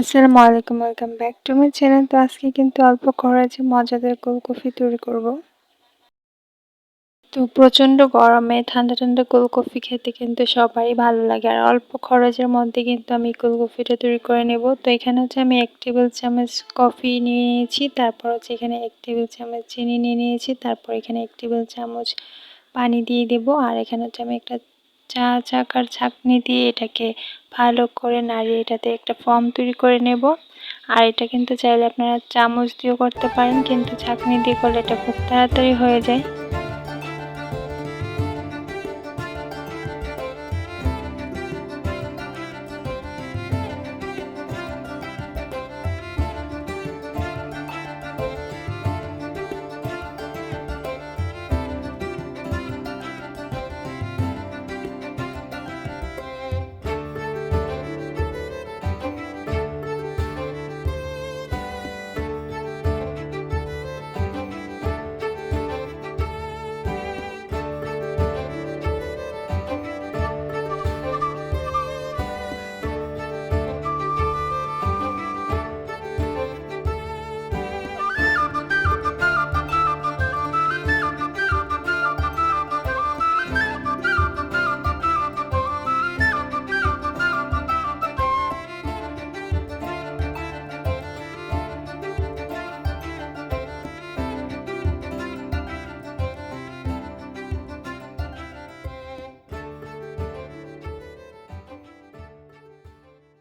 আসসালামু আলাইকুম welcome back to my channel তো আজকে কিন্তু অল্প খরচে মজাদার কোল্ড তৈরি করব। তো প্রচণ্ড গরমে ঠান্ডা ঠান্ডা কোল্ড খেতে কিন্তু সবারই ভালো লাগে। আর অল্প খরচের মধ্যে কিন্তু আমি কোল্ড তৈরি করে নেব। তো এখানে হচ্ছে আমি এক টেবিল চামচ কফি নিয়ে নিয়েছি, তারপর হচ্ছে এখানে এক টেবিল চামচ চিনি নিয়ে নিয়েছি, তারপর এখানে এক টেবিল চামচ পানি দিয়ে দেব। আর এখানে হচ্ছে আমি একটা চা চাকার ছাঁকনি দিয়ে এটাকে ভালো করে নাড়িয়ে এটাতে একটা ফর্ম তৈরি করে নেব। আর এটা কিন্তু চাইলে আপনারা চামচ দিয়েও করতে পারেন, কিন্তু ছাঁকনি দিয়ে করলে এটা খুব তাড়াতাড়ি হয়ে যায়।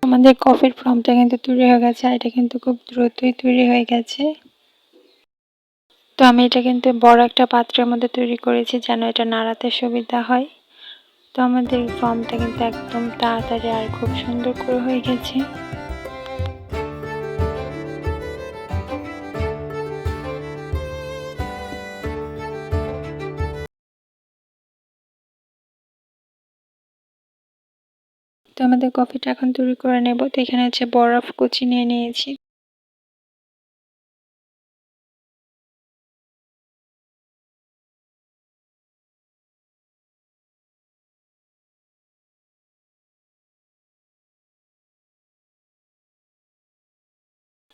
আমাদের কফির ফর্মটা কিন্তু তৈরি হয়ে গেছে আর এটা কিন্তু খুব দ্রুতই তৈরি হয়ে গেছে। তো আমি এটা কিন্তু বড় একটা পাত্রের মধ্যে তৈরি করেছি যেন এটা নাড়াতে সুবিধা হয়। তো আমাদের ফর্মটা কিন্তু একদম তাড়াতাড়ি আর খুব সুন্দর করে হয়ে গেছে। তো আমাদের কফিটা এখন তৈরি করে নেব। তো এখানে হচ্ছে বরফ কুচি নিয়ে নিয়েছি।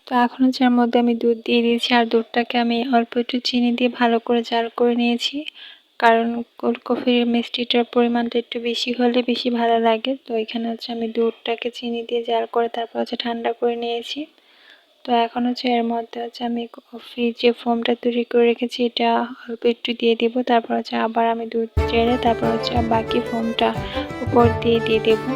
তো এখন হচ্ছে এর মধ্যে আমি দুধ দিয়ে দিয়েছি, আর দুধটাকে আমি অল্প একটু চিনি দিয়ে ভালো করে জাল করে নিয়েছি। কারণ কোল্ড কফির মিষ্টিটার পরিমাণটা একটু বেশি হলে বেশি ভালো লাগে। তো এখানে হচ্ছে আমি দুধটাকে চিনি দিয়ে জাল করে তারপর হচ্ছে ঠান্ডা করে নিয়েছি। তো এখন হচ্ছে এর মধ্যে হচ্ছে আমি কফি যে ফোমটা তৈরি করে রেখেছি এটা অল্প একটু দিয়ে দেবো। তারপর হচ্ছে আবার আমি দুধ চেড়ে তারপর হচ্ছে বাকি ফোমটা উপর দিয়ে দিয়ে দেবো।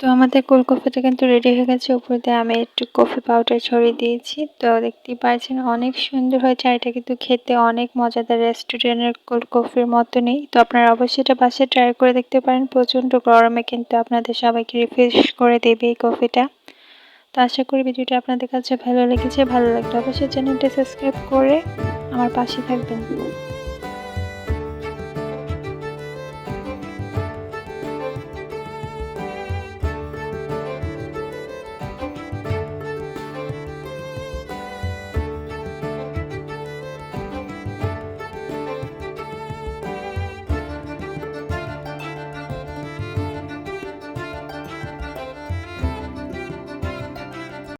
তো আমাদের কোল্ড কফিটা কিন্তু রেডি হয়ে গেছে। উপর দিয়ে আমি একটু কফি পাউডার ছড়িয়ে দিয়েছি। তো দেখতেই পাচ্ছেন অনেক সুন্দর হয়েছে আর এটা কিন্তু খেতে অনেক মজাদার রেস্টুরেন্টের কোল্ড কফির মতো নেই তো আপনারা অবশ্যই এটা বাসায় ট্রাই করে দেখতে পারেন। প্রচণ্ড গরমে কিন্তু আপনাদের সবাইকে রিফ্রেশ করে দেবে এই কফিটা তো আশা করি ভিডিওটা আপনাদের কাছে ভালো লেগেছে। ভালো লাগলে অবশ্যই চ্যানেলটা সাবস্ক্রাইব করে আমার পাশে থাকবেন।